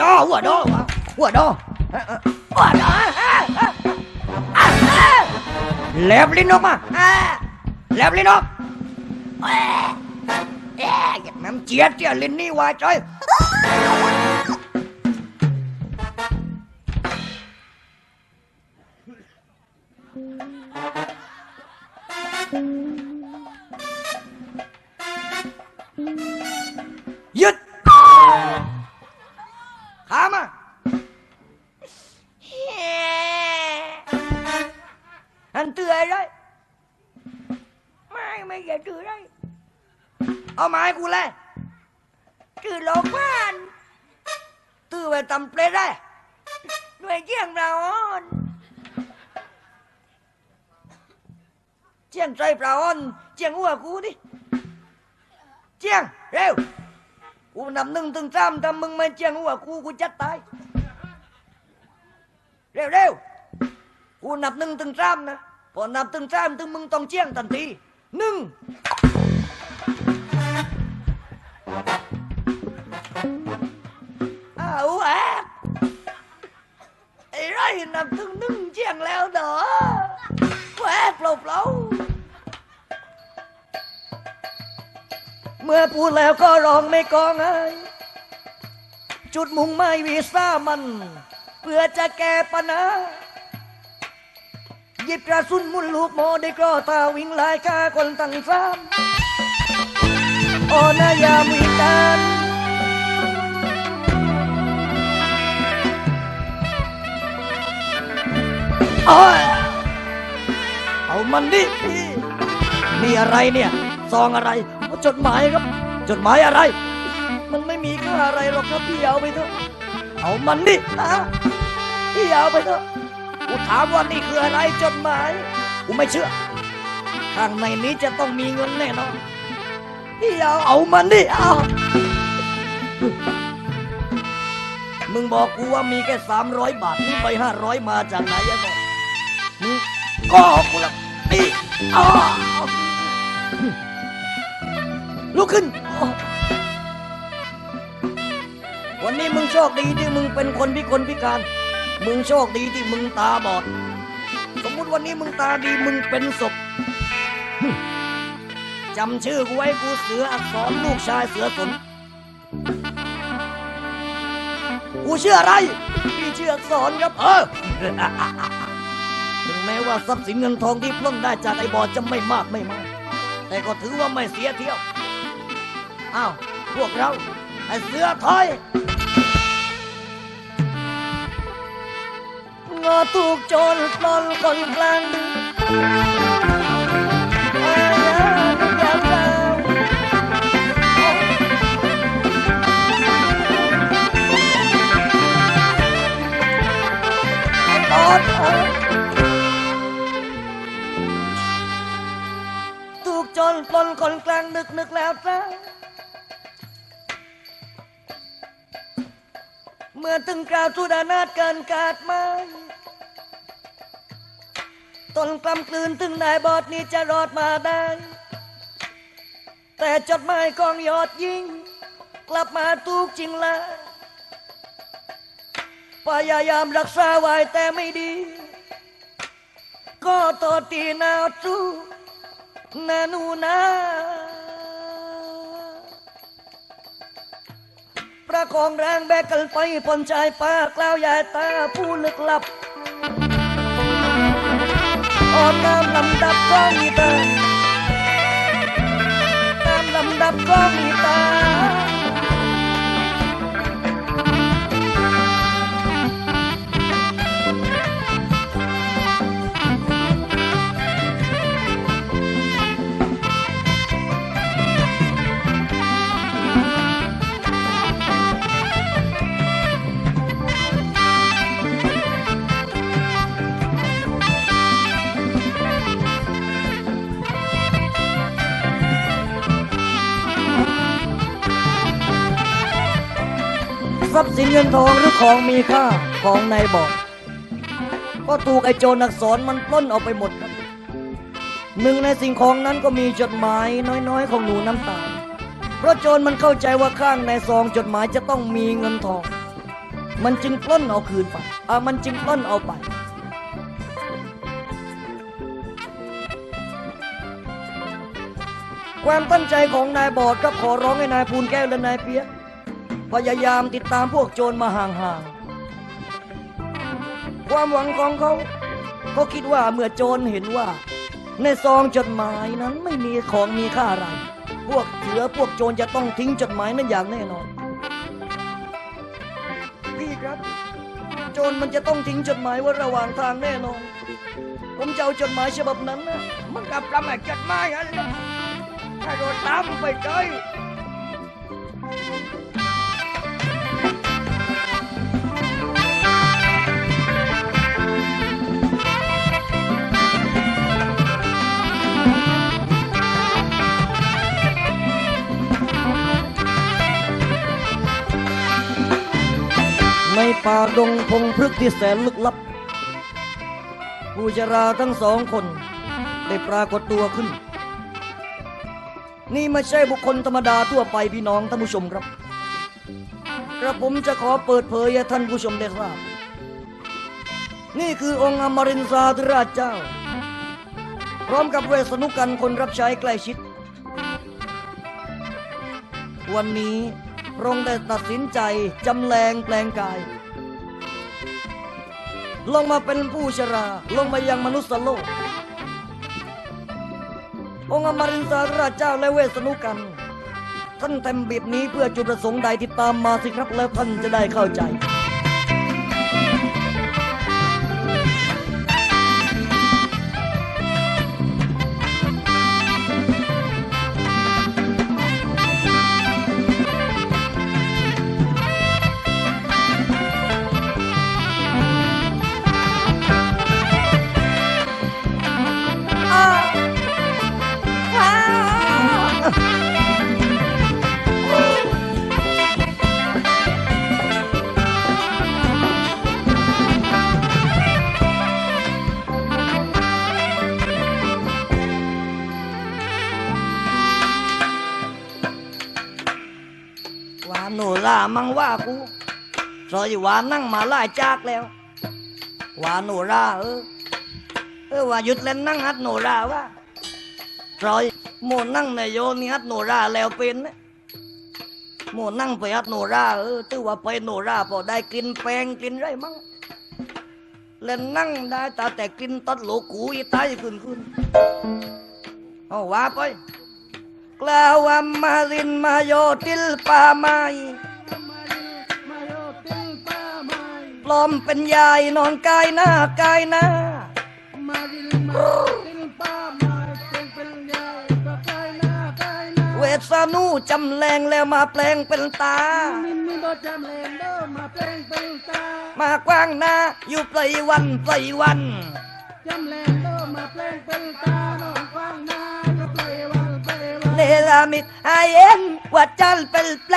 ดอหัวดอหัวดอเออเออหัวดอเออเเอาไม้กูเลยตือโลกบ้านตือไปตำเปรตได้ด้วยเจียงเราอ่อนเจียงใจเปล่าอ่อนเจียงหัวกูดิเจียงเร็วกูนับหนึ่งถึงสามถ้ามึงไม่เจียงหัวกูกูจัดตายเร็วเร็วกูนับหนึ่งถึงสามนะพอนับถึงสามถึงมึงต้องเจียงทันทีหนึ่ง เอาแอบไอ้ไรนับถึงหนึ่งเจียงแล้วเด้อแหวกเปล่าเปล่าๆเมื่อพูดแล้วก็ร้องไม่กองไห้จุดมุ่งหมายวีซ่ามัน เพื่อจะแก้ปัญหาหยิบกระสุนมุนลูกโมได้กรอตาวิ่งไล่ฆ่าคนตั้งซ้ำ โอนายามวิการโอ้ยเอามันดิพี่นี่อะไรเนี่ยซองอะไรจดหมายครับ จดหมายอะไร มันไม่มีค่าอะไรหรอกครับพี่เอาไปเถอะเอามันดินะพี่เอาไปเถอะกูถามว่านี่คืออะไรจดหมายกูไม่เชื่อข้างในนี้จะต้องมีเงินแน่นอน เอาเอามันดิเอา มึงบอกกูว่ามีแค่สามร้อยบาทนี่ไปห้าร้อยมาจากไหนอะบอกมึงก็กูละนี่เอาลุกขึ้น วันนี้มึงโชคดีที่มึงเป็นคนพิกลพิการ มึงโชคดีที่มึงตาบอด สมมุติวันนี้มึงตาดีมึงเป็นศพ จำชื่อกูไว้กูเสืออักษรลูกชายเสือสนกูเชื่ออะไร พี่เชื่ออักษรครับเออถึงแม้ว่าทรัพย์สินเงินทองที่ปล้นได้จากไอ้บอดจะไม่มากไม่มากแต่ก็ถือว่าไม่เสียเที่ยว อ้าว พวกเรา ไอ้เสือถอยงอถูกโจรปล้นคนกลาง อ้บอสเอ้ยถูกโจรปล้นคนกลางดึกนึกแล้วจ้าเมื่อถึงกล่าวสุดานาถเกินกาดไม้ตนกลำกลืนถึงนายบอดนี้จะรอดมาได้ แต่จดหมายกองยอดยิงกลับมาทุกจริงละ พยายามรักษาไว้แต่ไม่ดี ก็ต่อตีนาจูนานูนาประคองแรงแบกกันไปปนชายป้ากล่าวยายตาผู้ลึกลับอ่อนน้ำลำดับก็มีตาตามลำดับก็มีตา ทรัพย์สินเงินทองหรือของมีค่าของนายบอดก็ถูกไอ้โจรอักษรมันปล้นเอาไปหมดครับ หนึ่งในสิ่งของนั้นก็มีจดหมายน้อยๆ ของหนูน้ำตาล เพราะโจรมันเข้าใจว่าข้างในซองจดหมายจะต้องมีเงินทอง มันจึงปล้นเอาคืนไปอ่ามันจึงปล้นเอาไปความตั้งใจของนายบอดก็ขอร้องให้นายภูนแก้วและนายเปียก พยายามติดตามพวกโจรมาห่างๆ ความหวังของเขาเขาคิดว่าเมื่อโจรเห็นว่า ในซองจดหมายนั้นไม่มีของมีค่าอะไร พวกเสือพวกโจรจะต้องทิ้งจดหมายนั้นอย่างแน่นอน พี่ครับ โจรมันจะต้องทิ้งจดหมายไว้ระหว่างทางแน่นอน ผมจะเอาจดหมายฉบับนั้นนะมันกับประมาจดหมายอะไรนะถ้าโดนตามไปเจย ในป่าดงพงพฤกษ์ที่แสนลึกลับ ผู้ชราทั้งสองคนได้ปรากฏตัวขึ้น นี่ไม่ใช่บุคคลธรรมดาทั่วไปพี่น้องท่านผู้ชมครับ กระผมจะขอเปิดเผยให้ท่านผู้ชมได้ทราบ นี่คือองค์อมรินทราธิราชเจ้า พร้อมกับเวสนุกันคนรับใช้ใกล้ชิด วันนี้ ระองค์ได้ตัดสินใจจำแรงแปลงกาย ลงมาเป็นผู้ชรา ลงมายังมนุษย์โลก องค์อมรินทราราชเจ้าและเวสนุกัน ท่านทำแบบนี้เพื่อจุดประสงค์ใดที่ตามมาสิครับแล้วท่านจะได้เข้าใจ มังว่ากูซอยว่านั่งมาไล่จากแล้ว ว่าหนูราเออเออว่าหยุดเล่นนั่งฮัดหนูราว่าซอยโมนั่งในโยนี่ฮัดหนูราแล้วเป็นนะโมนั่งไปฮัดหนูราเออตื้อว่าไปหนูราพอได้กินแปงกินไรมั้งเล่นนั่งได้แต่แต่กินตัดโลกูอีตายขึ้นขึ้นเอาว่าไปกล่าวว่ามารินมาโยติลปาไม้ ลอมเป็นยายนอนกายหน้ากายหน้า เวทสานูจำแรงแล้วมาแปลงเป็นตา มากว้างหน้าอยู่ไพลวันไพลวันเนลามิดไอเอ็นว่าจันเป็นแปล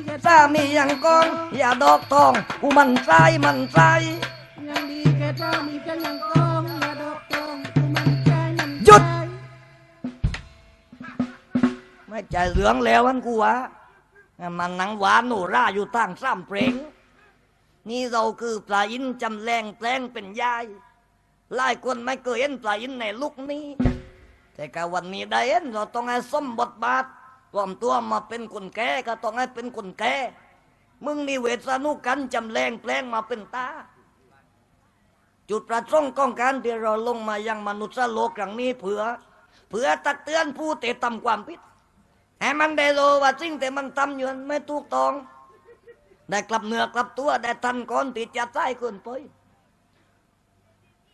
สามียังกองอย่าดอกทองกูมันใจมันใจหยุด ไม่ใจเหลืองแล้วอันกูวะมันหนังหวานหนูร่าอยู่ตั้งซ้ำเพลงนี่เราคือปลาอินจำแรงแปลงเป็นยายหลายคนไม่เคยเห็นปลาอินในลุกนี้ แต่กวันนี้ได้เห็นเราต้องให้สมบทบาท รวมตัวมาเป็นคนแก่ก็ต้องให้เป็นคนแก่มึงนี่เวทสนุกกันจำแรงแปลงมาเป็นตา จุดประสงค์ของการที่เราลงมายังมนุษย์โลกครั้งนี้เผื่อเพื่อตักเตือนผู้เตะทำความผิดให้มันได้รู้ว่าสิ่งที่มันทำอยู่นั้นไม่ถูกต้อง ได้กลับเนื้อกลับตัวได้ทันก่อนที่จะใช้คนไป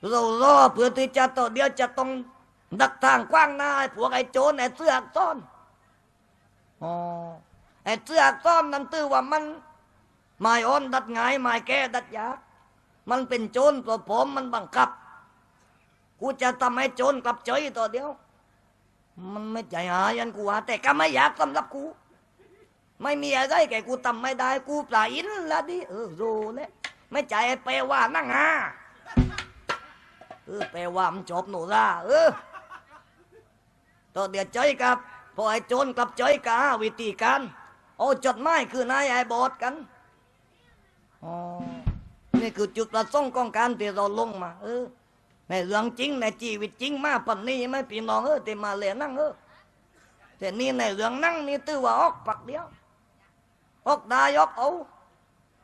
เรารอเพื่อที่จะต่อเดียวจะต้องดักทางกว้างหน้าให้พวกไอ้โจรไอ้เสือกต้อน อ๋อไอ้เสื้อก้อนนั่นตื้อว่ามันไม่อ่อนดัดหงายไม่แก้ดัดยากมันเป็นโจรตัวผมมันบังคับ กูจะทำให้โจรกลับใจตัวเดียว มันไม่ใจหายันกูว่าแต่ก็ไม่อยากสำหรับกู ไม่มีอะไรแกกูทำไม่ได้ กูปลาอินละดิเออรู้แล้วไม่ใจไอ้แปลว่านั่งหาเออแปลว่ามันจบหนูละเออตัวเดียวใจกับ พอไอ้โจรกลับใจกาวิธีการเอาจดหมายคือนายไอ้บอดกันอ๋อนี่คือจุดประสงค์ของการที่เราลงมา เออในเรื่องจริงในชีวิตจริงมาปันนี้ไม่พี่น้องเออที่มาเรียนนั่งเออแต่นี่ในเรื่องนั่งนี่ตื้อว่าออกปักเดียวออกได้ออกเอา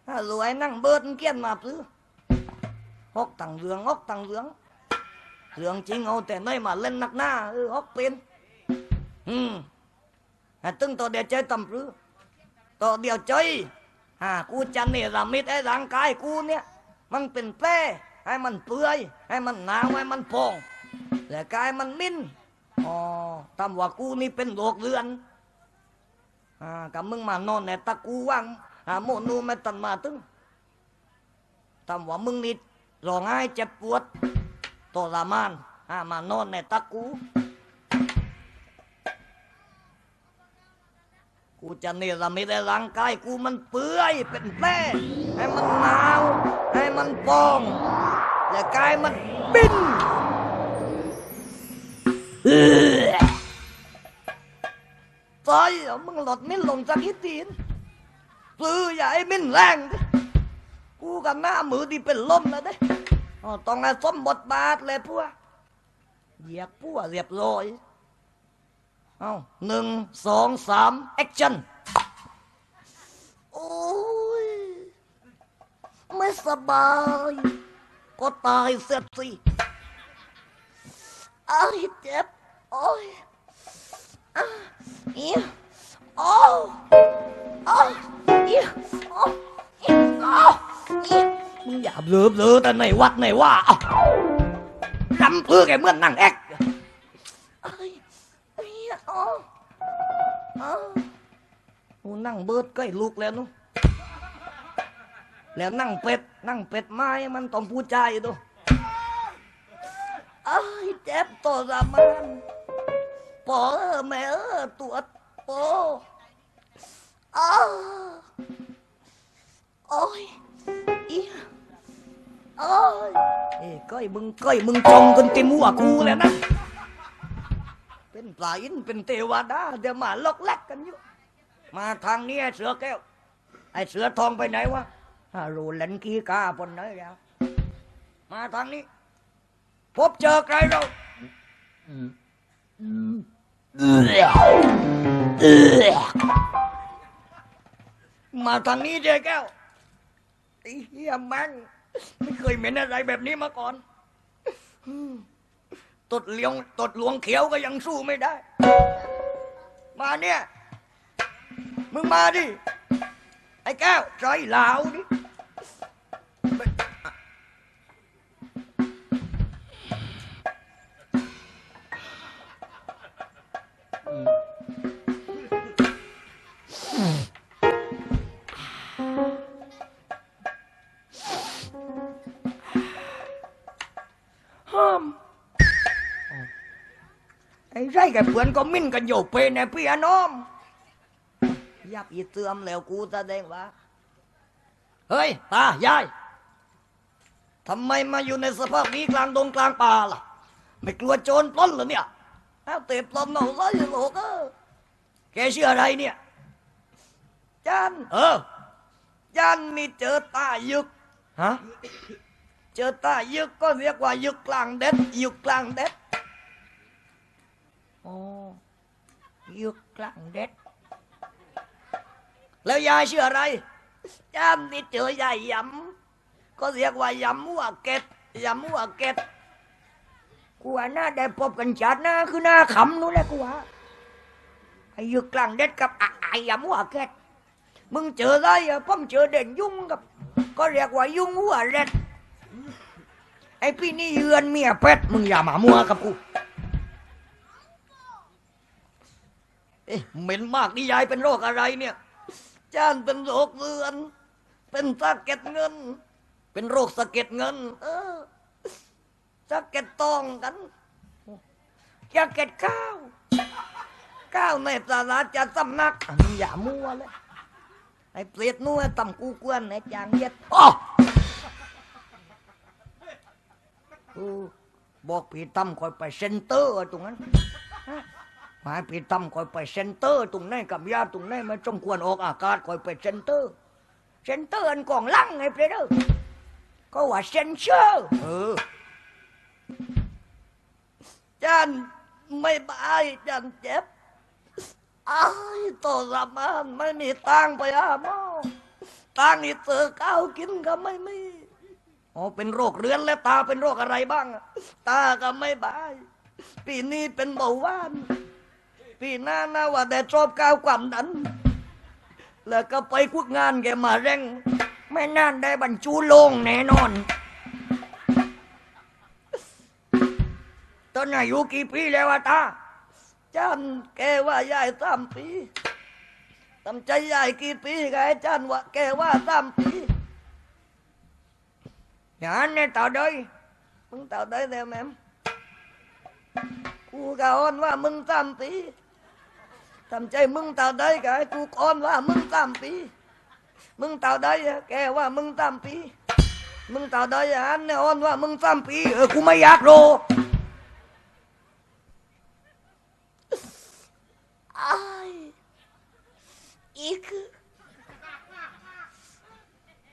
ถ้ารวยนั่งเบิดเกียนมาซื้อออกต่างเรื่องออกต่างเรื่องเรื่องจริงเอาแต่น้อยมาเล่นนักหน้าเออออกเป็น อืมแต่ตึงตัวเดียวใจตำรือตัวเดียวใจอ่ากูจะเนรมิตไอ้ร่างกายกูเนี่ย มันเป็นแผลให้มันเปื่อยให้มันหนาวให้มันพองแต่กายมันมิ้นอ๋อตามว่ากูนี่เป็นโรคเรือนอ่ากับมึงมานอนในตะกูว่างอ่าโมนูไม่ตันมาตึงตามว่ามึงนี่ร้องไห้เจ็บปวดทรมานอ่ามานอนในตะกู จะเนรมิตในร่างกายกูมันเปื่อยเป็นแผลให้มันหนาว ให้มันปองและกายมันบินเอ้อตายเอมึงหลดมิ้นลงจากฮิตีนปลื้ออย่าให้มิ้นแรงดิกูกับหน้ามือดีเป็นลมแล้วเด้ต้องให้สมบทบาทเลยพวกเหยียบพวกเรียบร้อย เอาหนึ่งสองสามแอคชั่น โอ้ย ไม่สบาย ก็ตายเสียสิไอ้ายเจ็บ โอ้ยอะเอียโอ้โอ้ยเอียโอ้เอียโอ้เอียมึงอย่าเบลอเบลอแต่ในวัดในว่าเอ้ารำเพื่อแกเหมื่อนนั่งแอกไอ้ไอ้ยโอ้โอ้โอ้นั่งเบิดใกล้ลูกแล้วนุแล้วนั่งเป็ด นั่งเป็ดไม้มันต้องพูดใจดูไอ้ยเจ็บตัวรามานปอแม่เออตัวโปอ้าวโอ้ยอีโอ้ยเอ้ยก้อยมึงก้อยมึงจมจนเต็มหัวกูแล้วนะ เป็นปลาอินเป็นเทวดาเดี๋ยวมาลอกแลกกันอยู่มาทางนี้ไอเสือแก้ว ไอเสือทองไปไหนวะฮารูเล่นกีกาปนไหนแล้วมาทางนี้ พบเจอใครเรามาทางนี้เจ๊แก้วไอ้เหี้ยแม่งไม่เคยเหม็นอะไรแบบนี้มาก่อน ตดเลี้ยงตดหลวงเขียวก็ยังสู้ไม่ได้ มาเนี่ย มึงมาดิ ไอ้แก้วใจเหลาดิ ไอ้ไรแกเพื่อนก็มิ้นกันโยเปในพี่อะน้อมยับอีเตือมแล้วกูแสดงว่าเฮ้ยตายายทำไมมาอยู่ในสภาพนี้กลางดงกลางป่าล่ะ ไม่กลัวโจรปล้นเหรอเนี่ยเอาเตะปลอมหน่อยร้อยโลกเออแกชื่ออะไรเนี่ยจันเออจันนี่เจอตายึกฮะเจอตายึกก็เรียกว่ายึกกลางเด็ดยึกกลางเด็ด โอ้ยึกกลางเด็ด แล้วยายชื่ออะไรจำนี่เจอยายยำก็เรียกว่ายำหัวเก็ดยำหัวเก็ดกูว่าหน้าได้พบกันชัดหน้าคือหน้าขำนู้นแหละกูว่าไอ้ยึกกลางเด็ดกับไอ้ยำหัวเก็ดมึงเจออะไรอมเจอเด่นยุ่งกับ ก็เรียกว่ายุ่งหัวเร็ดไอ้พี่นี่เยือนเมียเป็ดมึงอย่ามามัวกับกู อ๊ะเหม็นมากนี่ยายเป็นโรคอะไรเนี่ยจ้านเป็นโรคเรือน เป็นตาเก็ดเงิน เป็นโรคสะเก็ดเงิน เออสะเก็ดตองกันสะเก็ดข้าวข้าวในสาราจะสำนักอนอย่ามัวเลยไอ้เปรียดนัวต่ำกูกวนไอ้จางเย็ดอ๋อบอกพี่ตั้มคอยไปเซ็นเตอร์ตรงนั้น หมายพี่ตั้มคอยไปเซ็นเตอร์ตรงไหนกับยาตรงไหนมันสมควรออกอากาศคอยไปเซ็นเตอร์ เซ็นเตอร์อันกล่องลังไงเปรเดอร์ก็ว่าเซ็นเซอร์เออจันไม่บายจันเจ็บอ้ายต่อสามานไม่มีตังค์ไปหาหมอตังค์นี่เจอข้าวกินก็ไม่มีอ๋อเป็นโรคเรื้อนและตาเป็นโรคอะไรบ้างอะตาก็ไม่บาย ปีนี้เป็นเบาหวาน ปีหน้าน้าว่าแต่ชอบก้าวความดัน แล้วก็ไปคุกงานแกมาเร่ง ไม่นานได้บรรจุโลงแน่นอน ตอนอายุกี่ปีแล้วอะตาจันแกว่ายายสามปีทำใจยายกี่ปีไงจันว่าแกว่าสามปีอย่างนี้ต่อเดยมึงต่อเดยแล้วแม่กูกะอ้อนว่ามึงสามปี ทำใจมึงเต่าได้กะกูก้อนว่ามึงตามปี มึงเต่าได้อะแกว่ามึงตามปี มึงเต่าได้อะอันเนี่ยอ้อนว่ามึงตามปีเออกูไม่อยากรู้อายอีก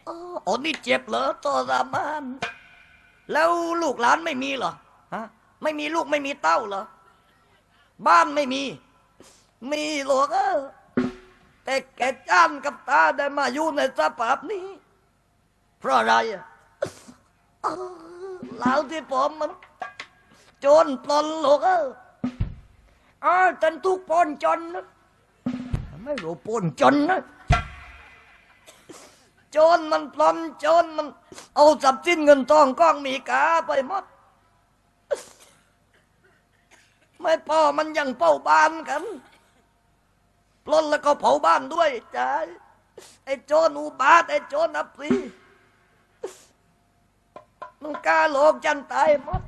อ๋ออ๋อนี่เจ็บเหรอตอรามานแล้วลูกหลานไม่มีเหรอฮะไม่มีลูกไม่มีเต้าเหรอ บ้านไม่มี มีหรอกเออแต่แกจ้านกับตาได้มาอยู่ในสภาพนี้ เพราะอะไรอะเหล่าที่ผมมันจรปลนหรอกเอออาวฉันทุกปนจนนะไม่รู้ปนจนนะจรมันปล้นจรมัน เอาทรัพย์สินเงินทองก้องมีกาไปหมดไม่พอมันยังเป้าบานกัน ปล้นแล้วก็เผาบ้านด้วยจ้าไอ้โจรอุบาทไอ้โจรอัปรีมันกล้าโลอกจันตายหมด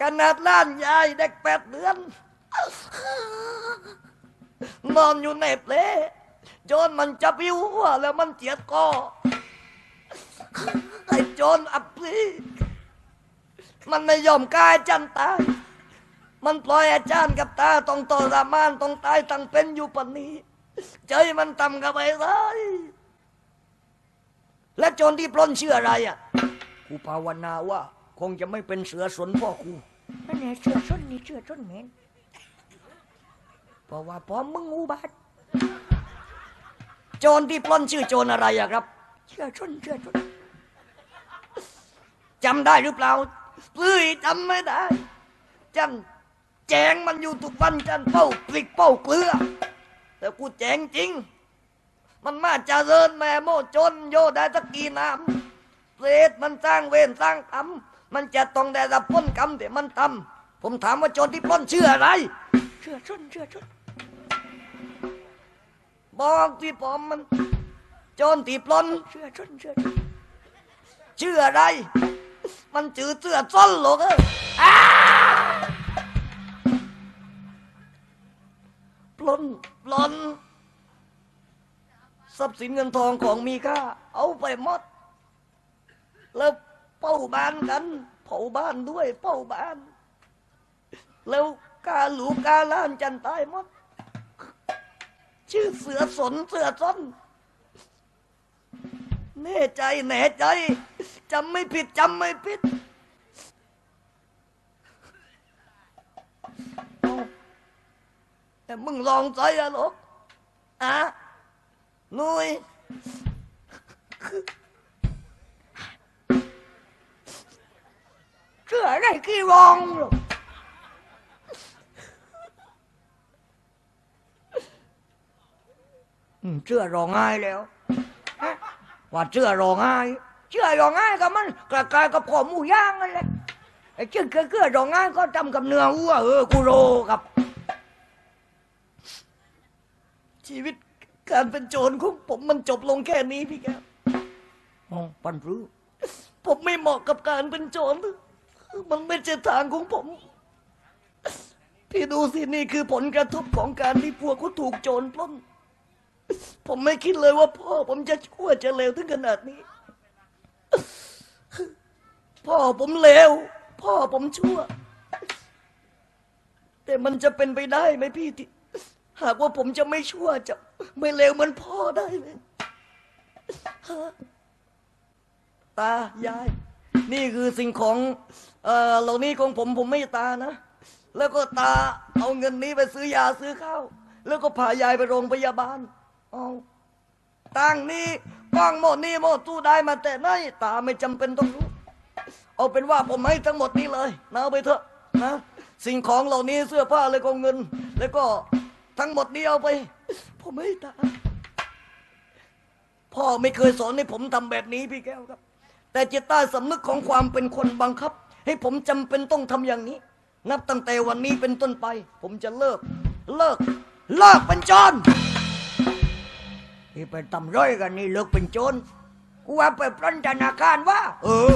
ขนาดล้านยายเด็กแปดเดือน นอนอยู่ในเปลโจรมันจะพิวหัวแล้วมันเจียดคอไอ้โจรอัปรีมันไม่ยอมกล้าให้จันตาย มันปล่อยอาจารย์กับตาต้องตรมานต้องตายตั้งเป็นอยู่ปานนี้ ใจมันต่ำกับไปเลยและโจรที่ปล้นชื่ออะไรอะกูภาวนาว่า คงจะไม่เป็นเสือสนพ่อกูนั่นแหละเสือสนนี่เสือสนเหม็นเพราะว่าพอมึงอุบัติโจรที่ปล้นชื่อโจรอะไรอะครับเสือสนเสือสนจำได้หรือเปล่าเฮ้ยจำไม่ได้จัน แจงมันอยู่ทุกวันจันเป้าพลิกเป้าเกลือ แต่กูแจงจริง มันมาเจริญแม่โมจนโยได้สักกี่น้ำเปรตมันสร้างเวรสร้างกรรมมันจะต้องได้รับพ้นกรรมแต่มันทำผมถามว่าโจรที่ปล้นชื่ออะไร เชื่อชนเชื่อชนบอกที่ผมมัน โจรที่ปล้นเชื่อชนเชื่อชนชื่ออะไร มันจือเสื้อส้นหรอกเออ นปล้นทรัพย์สินเงินทองของมีค่า เอาไปหมด แล้วเป้าบ้านกัน เผาบ้านด้วย เป้าบ้าน แล้วกาหลูกาล้านจันตายหมด ชื่อเสือสนเสือสนแน่ใจแน่ใจจำไม่ผิดจำไม่ผิด แต่มึงลองใจอะลูกอะหนุยเชื่ออะไรกี่รองหรอกเชื่อรองง่ายแล้วว่าเชื่อรองง่ายเชื่อรองง่ายก็มันกระกายกับขอหมูย่างนั่นแหละไอ้เชื่อเชื่อเชื่อรองง่ายก็ทำกับเนื้อวัวเออกูโรกับ ชีวิตการเป็นโจรของผมมันจบลงแค่นี้พี่แกอ๋อปันรู้ ผมไม่เหมาะกับการเป็นโจรมันไม่ใช่ทางของผม พี่ดูสินี่คือผลกระทบของการที่พวกเขาถูกโจรปล้น ผมไม่คิดเลยว่าพ่อผมจะชั่วจะเลวถึงขนาดนี้ พ่อผมเลว พ่อผมชั่ว แต่มันจะเป็นไปได้ไหมพี่ที่ หากว่าผมจะไม่ชั่วจะไม่เลวเหมือนพ่อได้เลยฮะตายาย นี่คือสิ่งของเอ่อเหล่านี้ของผมผมไม่ตานะ แล้วก็ตาเอาเงินนี้ไปซื้อยาซื้อข้าว แล้วก็พายายไปโรงพยาบาลเอาตังนี้ก้องหมดนี่หมดตู้ได้มาแต่ไหนตาไม่จำเป็นต้องรู้ เอาเป็นว่าผมให้ทั้งหมดนี้เลยนะเอาไปเถอะนะ สิ่งของเหล่านี้เสื้อผ้าเลยก็เงิน แล้วก็ ทั้งหมดนี้เอาไป ผมไม่ตาพ่อไม่เคยสอนให้ผมทำแบบนี้พี่แก้วครับ แต่จิตใต้สำนึกของความเป็นคนบังคับ ให้ผมจำเป็นต้องทำอย่างนี้ นับตั้งแต่วันนี้เป็นต้นไป ผมจะเลิก เลิก เลิกเป็นโจรนี่ไปทำร้อยกันนี่เลิกเป็นโจรกูว่าไปปล้นธนาคารว่า เออ